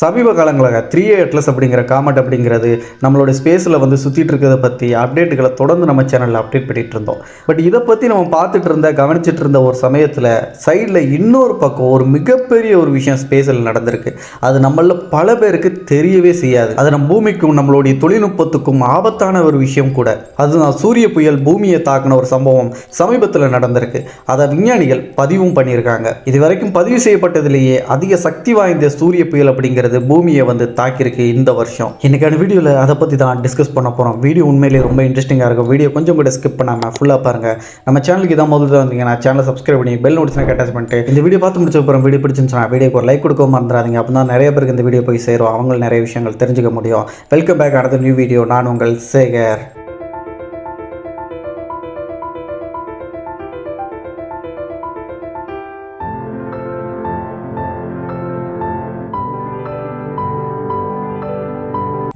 சமீப காலங்களாக three atlas அப்படிங்கிற காமெட் அப்படிங்கிறது நம்மளோட ஸ்பேஸில் வந்து சுற்றிட்டு இருக்கிறத பற்றி அப்டேட்டுகளை தொடர்ந்து நம்ம சேனலில் அப்டேட் பண்ணிகிட்டு இருந்தோம். பட் இதை பற்றி நம்ம பார்த்துட்டு இருந்த கவனிச்சிட்டு இருந்த ஒரு சமயத்தில் சைடில் இன்னொரு பக்கம் ஒரு மிகப்பெரிய ஒரு விஷயம் ஸ்பேஸில் நடந்திருக்கு. அது நம்மளில் பல பேருக்கு தெரியவே செய்யாது. அது நம்ம பூமிக்கும் நம்மளுடைய தொழில்நுட்பத்துக்கும் ஆபத்தான ஒரு விஷயம் கூட. அதுதான் சூரிய புயல் பூமியை தாக்கின ஒரு சம்பவம் சமீபத்தில் நடந்திருக்கு. அதை விஞ்ஞானிகள் பதிவும் பண்ணியிருக்காங்க. இது வரைக்கும் பதிவு செய்யப்பட்டதிலேயே அதிக சக்தி வாய்ந்த சூரிய புயல் அப்படிங்கிறது பூமியை வந்து தாக்கியிருக்கு இந்த வருஷம். இன்னைக்கான வீடியோவில் அதை பற்றி தான் டிஸ்கஸ் பண்ண போகிறோம் வீடியோ உண்மையிலேயே ரொம்ப இன்ட்ரெஸ்டிங்காக இருக்கும். வீடியோ கொஞ்சம் கூட ஸ்கிப் பண்ணாமல் ஃபுல்லாக பாருங்கள் நம்ம சேனலுக்கு இதான் முதல்ல வந்தீங்கன்னா சேனலை சப்ஸ்கிரைப் பண்ணி பெல் நோட்டிஃபிகேஷன் அட்டாச் பண்ணிட்டு இந்த வீடியோ பார்த்து முடிச்ச அப்புறம் வீடியோ பிடிச்சிருந்துச்சுன்னா வீடியோக்கு ஒரு லைக் கொடுக்க மறந்துடாதீங்க. அப்போ தான் நிறைய பேருக்கு இந்த வீடியோ போய் சேரும். அவங்களும் நிறைய விஷயங்கள் தெரிஞ்சுக்க முடியும். வெல்கம் பேக் அடுத்த நியூ வீடியோ நான் உங்கள் சேகர்.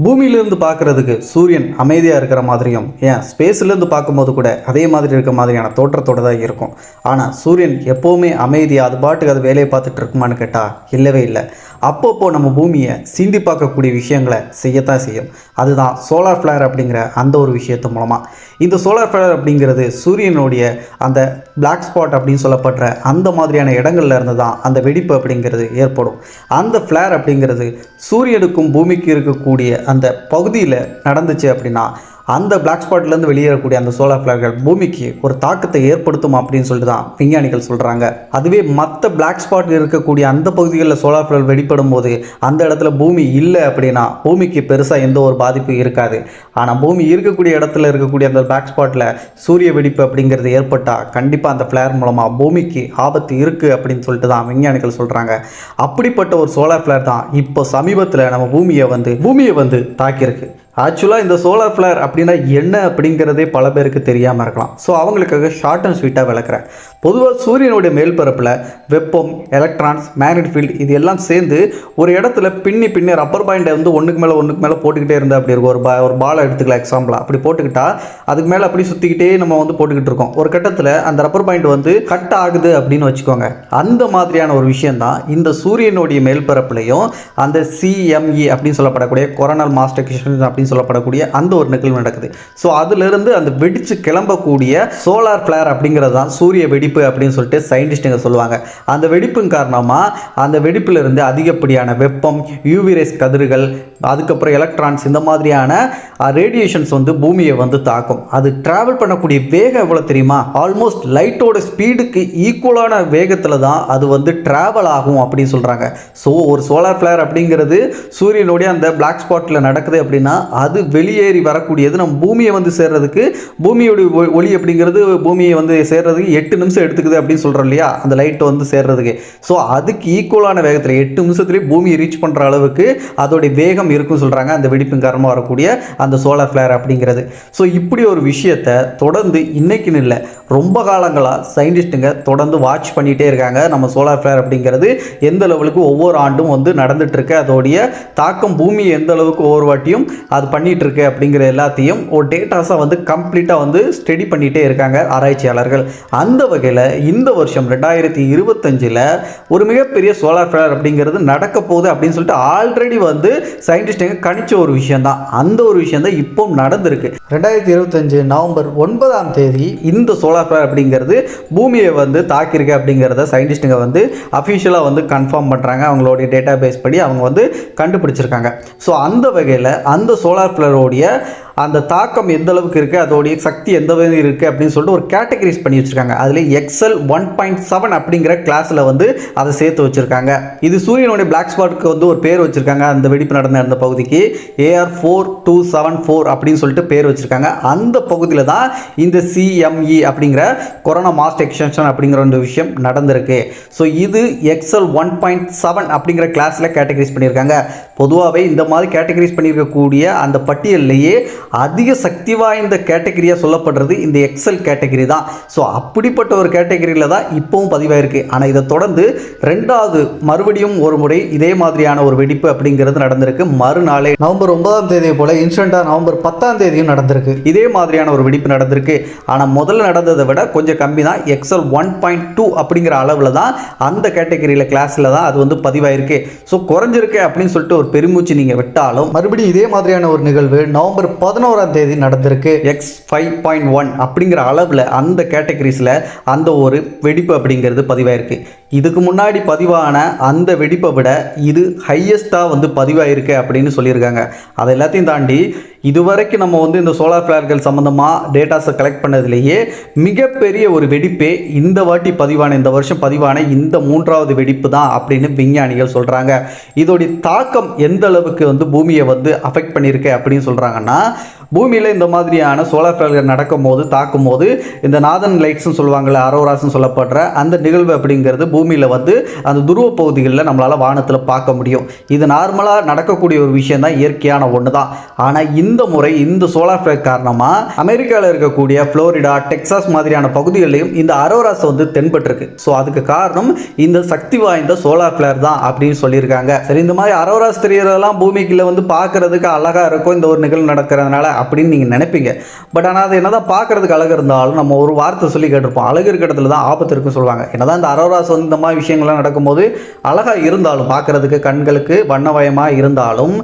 பூமியிலிருந்து பார்க்குறதுக்கு சூரியன் அமைதியாக இருக்கிற மாதிரியும் ஏன் ஸ்பேஸ்லேருந்து பார்க்கும்போது கூட அதே மாதிரி இருக்க மாதிரியான தோற்றத்தோடு தான் இருக்கும். ஆனால் சூரியன் எப்போவுமே அமைதியாக அது பாட்டுக்கு அது வேலையை பார்த்துட்டு இருக்குமான்னு கேட்டால் இல்லவே இல்லை. அப்பப்போ நம்ம பூமியை சிந்தி பார்க்கக்கூடிய விஷயங்களை செய்யத்தான் செய்யும். அதுதான் சோலார் ஃப்ளேர் அப்படிங்கிற அந்த ஒரு விஷயத்து மூலமாக இந்த சோலார் ஃப்ளேர் அப்படிங்கிறது சூரியனுடைய அந்த பிளாக் ஸ்பாட் அப்படின்னு சொல்லப்படுற அந்த மாதிரியான இடங்கள்ல இருந்து தான் அந்த வெடிப்பு அப்படிங்கிறது ஏற்படும். அந்த ஃப்ளேர் அப்படிங்கிறது சூரியனுக்கும் பூமிக்கு இருக்கக்கூடிய அந்த பகுதியில் நடந்துச்சு அப்படின்னா அந்த பிளாக் ஸ்பாட்லேருந்து வெளியேறக்கூடிய அந்த சோலார் ஃப்ளேர்கள் பூமிக்கு ஒரு தாக்கத்தை ஏற்படுத்தும் அப்படின்னு சொல்லிட்டு தான் விஞ்ஞானிகள் சொல்கிறாங்க அதுவே மற்ற பிளாக் ஸ்பாட் இருக்கக்கூடிய அந்த பகுதிகளில் சோலார் ஃப்ளேர் வெளிப்படும் போது அந்த இடத்துல பூமி இல்லை அப்படின்னா பூமிக்கு பெருசாக எந்த ஒரு பாதிப்பும் இருக்காது. ஆனால் பூமி இருக்கக்கூடிய இடத்துல இருக்கக்கூடிய அந்த பிளாக் ஸ்பாட்டில் சூரிய வெடிப்பு அப்படிங்கிறது ஏற்பட்டால் கண்டிப்பாக அந்த ஃப்ளேர் மூலமாக பூமிக்கு ஆபத்து இருக்குது அப்படின்னு சொல்லிட்டு தான் விஞ்ஞானிகள் சொல்கிறாங்க அப்படிப்பட்ட ஒரு சோலார் ஃப்ளேர் தான் இப்போ சமீபத்தில் நம்ம பூமியை வந்து பூமியை வந்து தாக்கியிருக்கு. ஆக்சுவலாக இந்த சோலார் ஃப்ளேர் அப்படின்னா என்ன அப்படிங்கிறதே பல பேருக்கு தெரியாமல் இருக்கலாம். ஸோ அவங்களுக்காக ஷார்ட் அண்ட் ஸ்வீட்டாக விளக்குறேன். பொதுவாக சூரியனுடைய மேல்பரப்பில் வெப்பம் எலக்ட்ரான்ஸ் மேக்னெட் ஃபீல்டு இது எல்லாம் சேர்ந்து ஒரு இடத்துல பின்னி பின்னி ரப்பர் பாயிண்டை வந்து ஒன்றுக்கு மேலே ஒன்றுக்கு மேலே போட்டுக்கிட்டே இருந்தால் அப்படி இருக்கும். ஒரு பா ஒரு பாலை எடுத்துக்கலாம் எக்ஸாம்பிளாக அப்படி போட்டுக்கிட்டா அதுக்கு மேலே அப்படி சுற்றிக்கிட்டே நம்ம வந்து போட்டுக்கிட்டு இருக்கோம். ஒரு கட்டத்தில் அந்த ரப்பர் பாயிண்ட் வந்து கட் ஆகுது அப்படின்னு வச்சுக்கோங்க. அந்த மாதிரியான ஒரு விஷயந்தான் இந்த சூரியனுடைய மேல்பரப்புலையும் அந்த சிஎம்இ அப்படின்னு சொல்லப்படக்கூடிய கொரோனல் மாஸ்டர்கேஷன் அப்படின்னு சொல்லப்படக்கூடிய அந்த ஒரு நிகழ்வு நடக்குது. ஸோ அதுலேருந்து அந்த வெடிச்சு கிளம்பக்கூடிய சோலார் ஃப்ளேர் அப்படிங்கிறது தான் சூரிய வெடி வெடிப்பு அப்படின்னு சொல்லிட்டு சயின்டிஸ்ட்டுங்க சொல்லுவாங்க. அந்த வெடிப்பின் காரணமாக அந்த வெடிப்பிலிருந்து அதிகப்படியான வெப்பம் யூவிரேஸ் கதிர்கள் அதுக்கப்புறம் எலக்ட்ரான்ஸ் இந்த மாதிரியான ரேடியேஷன்ஸ் வந்து பூமியை வந்து தாக்கும். அது ட்ராவல் பண்ணக்கூடிய வேகம் எவ்வளோ தெரியுமா? ஆல்மோஸ்ட் லைட்டோட ஸ்பீடுக்கு ஈக்குவலான வேகத்தில் தான் அது வந்து ட்ராவல் ஆகும் அப்படின்னு சொல்கிறாங்க ஸோ ஒரு சோலார் ஃப்ளேர் அப்படிங்கிறது சூரியனுடைய அந்த பிளாக் ஸ்பாட்டில் நடக்குது அப்படின்னா அது வெளியேறி வரக்கூடியது நம்ம பூமியை வந்து சேர்றதுக்கு பூமியோடைய ஒளி அப்படிங்கிறது பூமியை வந்து சேர்றதுக்கு எட்டு நிமிஷம் எடுத்துக்குது அப்படின்னு சொல்கிறோம் இல்லையா? அந்த லைட்டை வந்து சேர்றதுக்கு. ஸோ அதுக்கு ஈக்குவலான வேகத்தில் எட்டு நிமிஷத்துலேயே பூமியை ரீச் பண்ணுற அளவுக்கு அதோடைய வேகம் இருக்குன்னு சொல்கிறாங்க அந்த வெடிப்பின் காரணமாக வரக்கூடிய அந்த சோலார் ஃப்ளேர் அப்படிங்கிறது. ஸோ இப்படி ஒரு விஷயத்தை தொடர்ந்து இன்னைக்குன்னு இல்லை ரொம்ப காலங்களாக சயின்டிஸ்ட்டுங்க தொடர்ந்து வாட்ச் பண்ணிகிட்டே இருக்காங்க. நம்ம சோலார் ஃப்ளேர் அப்படிங்கிறது எந்த லெவலுக்கு ஒவ்வொரு ஆண்டும் வந்து நடந்துகிட்ருக்கு அதோடைய தாக்கம் பூமி எந்த அளவுக்கு ஒவ்வொரு வாட்டியும் அது பண்ணிகிட்ருக்கு அப்படிங்கிற எல்லாத்தையும் ஒரு டேட்டாஸாக வந்து கம்ப்ளீட்டாக வந்து ஸ்டடி பண்ணிகிட்டே இருக்காங்க ஆராய்ச்சியாளர்கள். அந்த வகையில் இந்த வருஷம் ரெண்டாயிரத்தி இருபத்தஞ்சில் ஒரு மிகப்பெரிய சோலார் ஃபேர் அப்படிங்கிறது நடக்க போகுது அப்படின்னு சொல்லிட்டு ஆல்ரெடி வந்து சயின்டிஸ்ட்டுங்க கணிச்ச ஒரு விஷயம் தான் அந்த ஒரு விஷயம் தான் இப்போ நடந்திருக்கு. ரெண்டாயிரத்தி இருபத்தஞ்சு நவம்பர் ஒன்பதாம் தேதி இந்த சோலார் ஃப்ளேர் அப்படிங்கிறது பூமியை வந்து தாக்கியிருக்கு அப்படிங்கிறத சயின்டிஸ்ட்டுங்க வந்து அஃபிஷியலாக வந்து கன்ஃபார்ம் பண்ணுறாங்க அவங்களுடைய டேட்டா பேஸ் படி அவங்க வந்து கண்டுபிடிச்சிருக்காங்க. ஸோ அந்த வகையில் அந்த சோலார் ஃப்ளேரோடைய அந்த தாக்கம் எந்த அளவுக்கு இருக்குது அதோடைய சக்தி எந்த விதம் இருக்குது அப்படின்னு சொல்லிட்டு ஒரு கேட்டகரிஸ் பண்ணி வச்சுருக்காங்க. அதில் எக்ஸல் ஒன் பாயிண்ட் செவன் அப்படிங்கிற கிளாஸில் வந்து அதை சேர்த்து வச்சுருக்காங்க. இது சூரியனுடைய பிளாக் ஸ்பாட்க்கு வந்து ஒரு பேர் வச்சுருக்காங்க. அந்த வெடிப்பு நடந்த அந்த பகுதிக்கு AR four two seven four அப்படின்னு சொல்லிட்டு பேர் வச்சுருக்காங்க. அந்த பகுதியில் தான் இந்த சிஎம்இ அப்படிங்கிற கொரோனா மாஸ்ட் எக்ஸ்டென்ஷன் அப்படிங்கிற ஒரு விஷயம் நடந்திருக்கு. ஸோ இது எக்ஸல் ஒன் பாயிண்ட் செவன் அப்படிங்கிற கிளாஸில் கேட்டகரிஸ் பண்ணியிருக்காங்க. பொதுவாகவே இந்த மாதிரி கேட்டகரிஸ் பண்ணியிருக்கக்கூடிய அந்த பட்டியல்லையே அதிக சக்தி வாய்ந்த கேட்டகரியாக சொல்லப்படுறது இந்த எக்ஸல் கேட்டகரி தான். ஸோ அப்படிப்பட்ட ஒரு கேட்டகரியில் தான் இப்போவும் பதிவாயிருக்கு. ஆனால் இதை தொடர்ந்து ரெண்டாவது மறுபடியும் ஒரு முறை இதே மாதிரியான ஒரு வெடிப்பு அப்படிங்கிறது நடந்திருக்கு. மறுநாளே நவம்பர் ஒன்பதாம் தேதி போல இன்ஸ்டண்ட்டாக நவம்பர் பத்தாம் தேதியும் நடந்திருக்கு. இதே மாதிரியான ஒரு வெடிப்பு நடந்திருக்கு. ஆனால் முதல்ல நடந்ததை விட கொஞ்சம் கம்மி தான். எக்ஸல் ஒன் பாயிண்ட் டூ அப்படிங்கிற அளவில் தான் அந்த கேட்டகரியில் கிளாஸில் தான் அது வந்து பதிவாயிருக்கு. ஸோ குறைஞ்சிருக்கு அப்படின்னு சொல்லிட்டு ஒரு பெருமூச்சு நீங்கள் விட்டாலும் மறுபடியும் இதே மாதிரியான ஒரு நிகழ்வு நவம்பர் பதினோராம் தேதி நடந்திருக்கு. எக்ஸ் ஃபைவ் பாயிண்ட் ஒன் அப்படிங்கிற அளவில் அந்த கேட்டகரிஸில் அந்த ஒரு வெடிப்பு அப்படிங்கிறது பதிவாயிருக்கு. இதுக்கு முன்னாடி பதிவான அந்த வெடிப்பை விட இது ஹையஸ்ட்டாக வந்து பதிவாயிருக்கு அப்படின்னு சொல்லியிருக்காங்க. அதை எல்லாத்தையும் தாண்டி இதுவரைக்கும் நம்ம வந்து இந்த சோலார் ஃபிளார்கள் சம்மந்தமாக டேட்டாஸை கலெக்ட் பண்ணதுலேயே மிகப்பெரிய ஒரு வெடிப்பே இந்த வாட்டி பதிவான இந்த வருஷம் பதிவான இந்த மூன்றாவது வெடிப்பு தான் அப்படின்னு விஞ்ஞானிகள் சொல்கிறாங்க இதோடைய தாக்கம் எந்த அளவுக்கு வந்து பூமியை வந்து அஃபெக்ட் பண்ணியிருக்கு அப்படின்னு சொல்கிறாங்கன்னா பூமியில் இந்த மாதிரியான சோலார் ஃபேல்கர் நடக்கும் போது தாக்கும் போது இந்த நாதன் லைட்ஸ்னு சொல்லுவாங்கள்ல அரோராஸ்னு சொல்லப்படுற அந்த நிகழ்வு அப்படிங்கிறது பூமியில் வந்து அந்த துருவ பகுதிகளில் நம்மளால் வானத்தில் பார்க்க முடியும். இது நார்மலாக நடக்கக்கூடிய ஒரு விஷயம் தான் இயற்கையான ஒன்று தான் ஆனால் இந்த முறை இந்த சோலார் ஃபேக் காரணமாக அமெரிக்காவில் இருக்கக்கூடிய ஃப்ளோரிடா டெக்சாஸ் மாதிரியான பகுதிகளிலையும் இந்த அரோராஸ் வந்து தென்பட்டிருக்கு. ஸோ அதுக்கு காரணம் இந்த சக்தி வாய்ந்த சோலார் ஃபிளேர் தான் அப்படின்னு சொல்லியிருக்காங்க. சரி இந்த மாதிரி அரோராஸ் தெரியறதெல்லாம் பூமிக்குள்ள வந்து பார்க்கறதுக்கு அழகாக இருக்கும் இந்த ஒரு நிகழ்வு நடக்கிறதுனால அப்படின்னு நீங்கள் நினைப்பீங்க. பட் ஆனால் அது என்னதான் பார்க்கறதுக்கு அழகு இருந்தாலும் நம்ம ஒரு வார்த்தை சொல்லி கேட்டிருப்போம். அழகு இருக்க இடத்துல தான் ஆபத்து இருக்குன்னு சொல்லுவாங்க. என்னதான் இந்த அரோரா சொந்தமாக விஷயங்கள்லாம் நடக்கும்போது அழகாக இருந்தாலும் பார்க்கறதுக்கு கண்களுக்கு வண்ணவயமாக இருந்தாலும்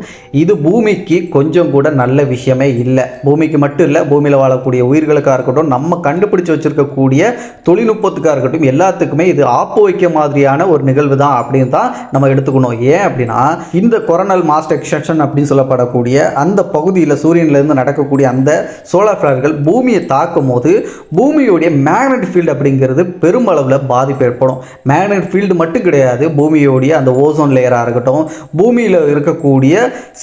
இது பூமிக்கு கொஞ்சம் கூட நல்ல விஷயமே இல்லை. பூமிக்கு மட்டும் இல்லை பூமியில் வாழக்கூடிய உயிர்களுக்காக இருக்கட்டும் நம்ம கண்டுபிடிச்சு வச்சிருக்கக்கூடிய தொழில்நுட்பத்துக்காக இருக்கட்டும் எல்லாத்துக்குமே இது ஆப்பு வைக்க மாதிரியான ஒரு நிகழ்வு தான் அப்படின்னு தான் நம்ம எடுத்துக்கணும். ஏன் அப்படின்னா இந்த கொரோனல் மாஸ்ட் எக்ஸ்டென்ஷன் அப்படின்னு சொல்லப்படக்கூடிய அந்த பகுதியில் சூரியன்லேருந்து நடக்கக்கூடிய அந்த சோலார் ஃபிளர்கள் பூமியை தாக்கும் போது பூமியுடைய மேக்னெட் ஃபீல்டு அப்படிங்கிறது பெருமளவில் பாதிப்பு ஏற்படும். மேக்னெட் ஃபீல்டு மட்டும் கிடையாது பூமியோடைய அந்த ஓசோன் லேயராக இருக்கட்டும் பூமியில் இருக்கக்கூடிய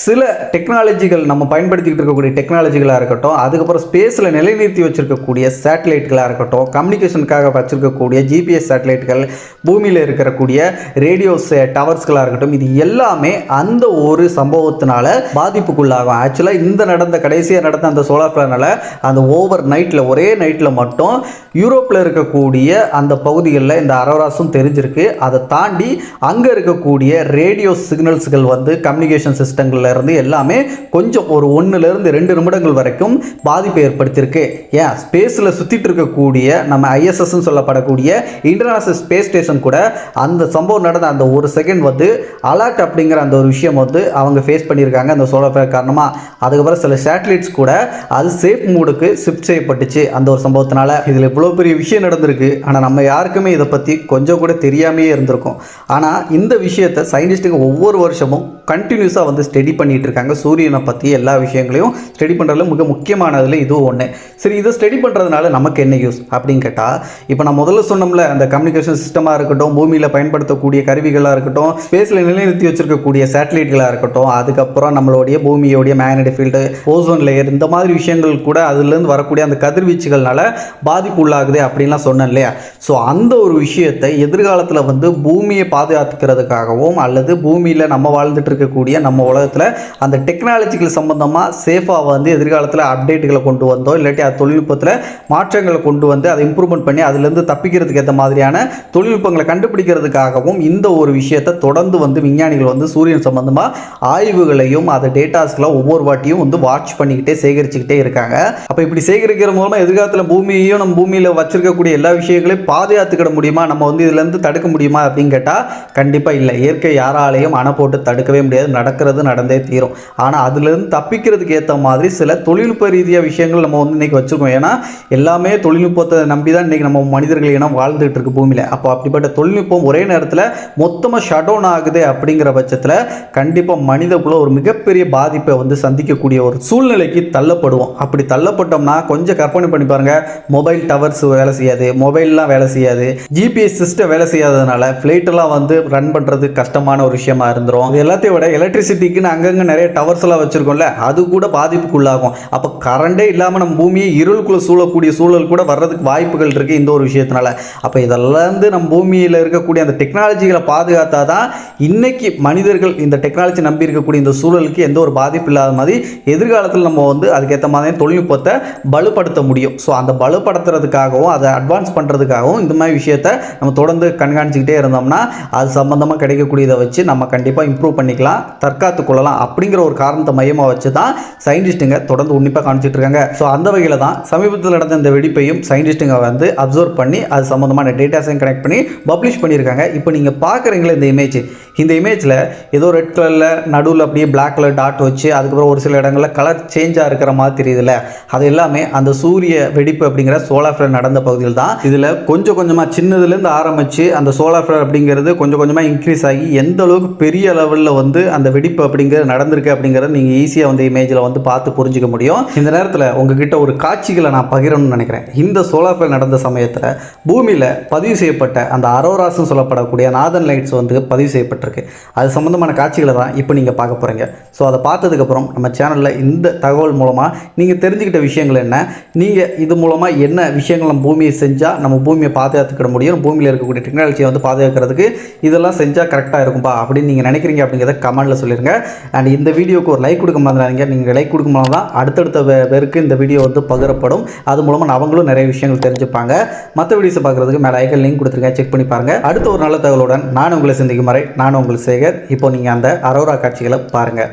சில டெக்னாலஜிகள் நம்ம பயன்படுத்திக்கிட்டு இருக்கக்கூடிய டெக்னாலஜிகளாக இருக்கட்டும் அதுக்கப்புறம் ஸ்பேஸில் நிலைநிறுத்தி வச்சுருக்கக்கூடிய சேட்டலைட்டுகளாக இருக்கட்டும் கம்யூனிகேஷனுக்காக வச்சுருக்கக்கூடிய ஜிபிஎஸ் சேட்டலைட்டுகள் பூமியில் இருக்கக்கூடிய ரேடியோஸ் டவர்ஸ்களாக இருக்கட்டும் இது எல்லாமே அந்த ஒரு சம்பவத்தினால பாதிப்புக்குள்ளாகும். ஆக்சுவலாக இந்த நடந்த கடைசியாக நடந்த அந்த சோலார் பிளானால அந்த ஓவர் நைட்டில் ஒரே நைட்டில் மட்டும் யூரோப்பில் இருக்கக்கூடிய அந்த பகுதிகளில் இந்த அரவராசும் தெரிஞ்சிருக்கு. அதை தாண்டி அங்கே இருக்கக்கூடிய ரேடியோ சிக்னல்ஸ்கள் வந்து கம்யூனிகேஷன் சிஸ்டங்கள்ல இருந்து எல்லாமே கொஞ்சம் ஒரு ஒன்றுலேருந்து ரெண்டு நிமிடங்கள் வரைக்கும் பாதிப்பை ஏற்படுத்தியிருக்கு. ஏன்? ஸ்பேஸில் சுற்றிட்டு இருக்கக்கூடிய நம்ம ஐஎஸ்எஸ்ன்னு சொல்லப்படக்கூடிய இன்டர்நேஷனல் ஸ்பேஸ் ஸ்டேஷன் கூட அந்த சம்பவம் நடந்த அந்த ஒரு செகண்ட் வந்து அலர்ட் அப்படிங்கிற அந்த ஒரு விஷயம் வந்து அவங்க ஃபேஸ் பண்ணியிருக்காங்க அந்த சோலார் ஃபேர் காரணமாக அதுக்கப்புறம் சில சேட்டலைட்ஸ் கூட அது சேஃப் மூடுக்கு ஷிஃப்ட் செய்யப்பட்டுச்சு. அந்த ஒரு சம்பவத்தினால இதில் இவ்வளோ பெரிய விஷயம் நடந்திருக்கு. ஆனால் நம்ம யாருக்குமே இதை பற்றி கொஞ்சம் கூட தெரியாமையே இருந்திருக்கும். ஆனால் இந்த விஷயத்தை சயின்டிஸ்ட்டுங்க ஒவ்வொரு வருஷமும் கண்டினியூஸாக வந்து ஸ்டடி பண்ணிகிட்டு இருக்காங்க சூரியனை பற்றி எல்லா விஷயங்களையும் ஸ்டடி பண்ணுறதுல மிக முக்கியமானதில் இதுவும் ஒன்று சரி இதை ஸ்டடி பண்ணுறதுனால நமக்கு என்ன யூஸ் அப்படின்னு கேட்டால் இப்போ நான் முதல்ல சொன்னோம்ல அந்த கம்யூனிகேஷன் சிஸ்டமாக இருக்கட்டும் பூமியில் பயன்படுத்தக்கூடிய கருவிகளாக இருக்கட்டும் ஸ்பேஸில் நிலைநிறுத்தி வச்சுருக்கக்கூடிய சேட்டலைட்டுகளாக இருக்கட்டும் அதுக்கப்புறம் நம்மளுடைய பூமியோடைய மேக்னெட்டிக் ஃபீல்டு ஓசோன் லேயர் இந்த மாதிரி விஷயங்கள் கூட அதுலேருந்து வரக்கூடிய அந்த கதிர்வீச்சுகள்னால பாதிப்பு உள்ளாகுது அப்படின்லாம் சொன்னேன் இல்லையா? ஸோ அந்த ஒரு விஷயத்தை எதிர்காலத்தில் வந்து பூமியை பாதுகாத்துக்கிறதுக்காகவும் அல்லது பூமியில் நம்ம வாழ்ந்துட்டு இருக்கக்கூடிய நம்ம உலகத்தில் அந்த டெக்னாலஜிக்கல் சம்மந்தமாக சேஃபாக வந்து எதிர்காலத்தில் அப்டேட்டுகளை கொண்டு வந்தோம் இல்லாட்டி அது தொழில்நுட்பத்தில் மாற்றங்களை கொண்டு வந்து அதை இம்ப்ரூவ்மெண்ட் பண்ணி அதுலேருந்து தப்பிக்கிறதுக்கு ஏற்ற மாதிரியான தொழில்நுட்பங்களை கண்டுபிடிக்கிறதுக்காகவும் இந்த ஒரு விஷயத்தை தொடர்ந்து வந்து விஞ்ஞானிகள் வந்து சூரியன் சம்மந்தமாக ஆய்வுகளையும் அதை டேட்டாஸ்க்கெலாம் ஒவ்வொரு வாட்டியும் வந்து வாட்ச் பண்ணிக்கிட்டே சேகரிச்சுக்கிட்டே இருக்காங்க. அப்போ இப்படி சேகரிக்கிற மூலமாக எதிர்காலத்தில் பூமியையும் நம்ம பூமியில் வச்சிருக்கக்கூடிய எல்லா விஷயங்களையும் பாதுகாத்துக்கிட முடியுமா? நம்ம வந்து இதுலேருந்து தடுக்க முடியுமா அப்படின்னு கேட்டால் கண்டிப்பாக இல்லை. இயற்கை யாராலையும் அணை போட்டு தடுக்கவே முடியாது நடக்கிறது நடந்தே தீரும். ஆனால் அதுலேருந்து தப்பிக்கிறதுக்கு ஏற்ற மாதிரி சில தொழில்நுட்ப ரீதியாக விஷயங்கள் நம்ம வந்து இன்றைக்கி வச்சுருக்கோம். ஏன்னா எல்லாமே தொழில்நுட்பத்தை நம்பி தான் இன்றைக்கி நம்ம மனிதர்கள் இனம் வாழ்ந்துகிட்டு இருக்கு பூமியில். அப்போ அப்படிப்பட்ட தொழில்நுட்பம் ஒரே நேரத்தில் மொத்தமாக ஷட் டவுன் ஆகுது அப்படிங்கிற பட்சத்தில் கண்டிப்பாக மனித குலம் ஒரு மிகப்பெரிய பாதிப்பை வந்து சந்திக்கக்கூடிய ஒரு சூழ்நிலைக்கு தள்ளப்படுவோம். அப்படி தள்ளப்பட்டோம்னா கொஞ்சம் கற்பனை பண்ணி பாருங்க. மொபைல் டவர்ஸ் வேலை செய்யாது மொபைல்லாம் வேலை செய்யாது. ஜிபிஎஸ் சிஸ்டம் வேலை செய்யாததுனால ஃப்ளைட்டெல்லாம் வந்து ரன் பண்ணுறது கஷ்டமான ஒரு விஷயமா இருந்துடும் எல்லாத்தையும் விட எலக்ட்ரிசிட்டிக்குன்னு அங்கங்கே நிறைய டவர்ஸ் எல்லாம் வச்சுருக்கோம்ல அது கூட பாதிப்புக்குள்ளாகும். அப்போ கரண்டே இல்லாமல் நம்ம பூமியை இருளுக்குள்ளே சூழக்கூடிய சூழல் கூட வர்றதுக்கு வாய்ப்புகள் இருக்குது இந்த ஒரு விஷயத்தினால. அப்போ இதெல்லாம் வந்து நம்ம பூமியில் இருக்கக்கூடிய அந்த டெக்னாலஜிகளை பாதுகாத்தா தான் இன்றைக்கி மனிதர்கள் இந்த டெக்னாலஜி நம்பி இருக்கக்கூடிய இந்த சூழலுக்கு எந்த ஒரு பாதிப்பு இல்லாத மாதிரி எதிர்காலத்தில் நம்ம வந்து அதுக்கேற்ற மாதிரி தொழில்நுட்பத்தை பலுப்படுத்த முடியும். ஸோ அந்த பலுப்படுத்துறதுக்காகவும் அதை அட்வான்ஸ் பண்ணுறதுக்காகவும் இந்த மாதிரி விஷயத்த நம்ம தொடர்ந்து கண்காணிச்சுக்கிட்டே இருந்தோம்னா அது சம்மந்தமாக கிடைக்கக்கூடியதை வச்சு நம்ம கண்டிப்பாக இம்ப்ரூவ் பண்ணிக்கலாம். தற்காத்து கொள்ளலாம் அப்படிங்கிற ஒரு காரணத்தை மையமாக வச்சு தான் சயின்டிஸ்ட்டுங்க தொடர்ந்து உன்னிப்பாக காமிச்சிட்டு இருக்காங்க ஸோ அந்த வகையில் தான் சமீபத்தில் நடந்த இந்த வெடிப்பையும் சயின்டிஸ்ட்டுங்க வந்து அப்சர்வ் பண்ணி அது சம்மந்தமான டேட்டாஸையும் கனெக்ட் பண்ணி பப்ளிஷ் பண்ணியிருக்காங்க. இப்போ நீங்கள் பார்க்குறீங்களே இந்த இமேஜ் இந்த இமேஜில் ஏதோ ரெட் கலரில் நடுவில் அப்படியே பிளாக் கலர் டாட் வச்சு அதுக்கப்புறம் ஒரு சில இடங்களில் கலர் சேஞ்சாக இருக்கிற மாதிரி தெரியுதுல்ல? அது எல்லாமே அந்த சூரிய வெடிப்பு அப்படிங்கிற சோலார் ஃபிளர் நடந்த பகுதியில் தான். இதில் கொஞ்சம் கொஞ்சமாக சின்னதுலேருந்து ஆரம்பித்து அந்த சோலார் ஃபிளர் அப்படிங்கிறது கொஞ்சம் கொஞ்சமாக இன்க்ரீஸ் ஆகி எந்த அளவுக்கு பெரிய லெவலில் வந்து அந்த வெடிப்பு அப்படிங்கிறது நடந்திருக்கு அப்படிங்கிறத நீங்கள் ஈஸியாக வந்து இமேஜில் வந்து பார்த்து புரிஞ்சுக்க முடியும். இந்த நேரத்தில் உங்ககிட்ட ஒரு காட்சிகளை நான் பகிரணும்னு நினைக்கிறேன். இந்த சோலார் ஃப்ளர் நடந்த சமயத்தில் பூமியில் பதிவு செய்யப்பட்ட அந்த அரோராஸ்னு சொல்லப்படக்கூடிய நாதன் லைட்ஸ் வந்து பதிவு செய்யப்பட்ட செய்யப்பட்டிருக்கு அது சம்மந்தமான காட்சிகளை தான் இப்போ நீங்கள் பார்க்க போகிறீங்க ஸோ அதை பார்த்ததுக்கப்புறம் நம்ம சேனலில் இந்த தகவல் மூலமாக நீங்கள் தெரிஞ்சுக்கிட்ட விஷயங்கள் என்ன? நீங்கள் இது மூலமாக என்ன விஷயங்கள் நம்ம பூமியை செஞ்சால் நம்ம பூமியை பாதுகாத்துக்கிட முடியும்? பூமியில் இருக்கக்கூடிய டெக்னாலஜியை வந்து பாதுகாக்கிறதுக்கு இதெல்லாம் செஞ்சால் கரெக்டாக இருக்கும்பா அப்படின்னு நீங்கள் நினைக்கிறீங்க அப்படிங்கிறத கமெண்ட்டில் சொல்லிடுங்க அண்ட் இந்த வீடியோக்கு ஒரு லைக் கொடுக்க மாதிரிங்க நீங்கள் லைக் கொடுக்கும்போது தான் அடுத்தடுத்த பேருக்கு இந்த வீடியோ வந்து பகிரப்படும். அது மூலமாக அவங்களும் நிறைய விஷயங்கள் தெரிஞ்சுப்பாங்க. மற்ற வீடியோஸை பார்க்குறதுக்கு மேலே ஐக்கன் லிங்க் கொடுத்துருக்கேன். செக் பண்ணி பாருங்கள் அடுத்த ஒரு நல்ல தகவலுடன் நான் உங்களை சந்திக்கும் வரை நான் உங்கள் சேகர். இப்போ நீங்கள் அந்த அரோரா காட்சிகளை பாருங்கள்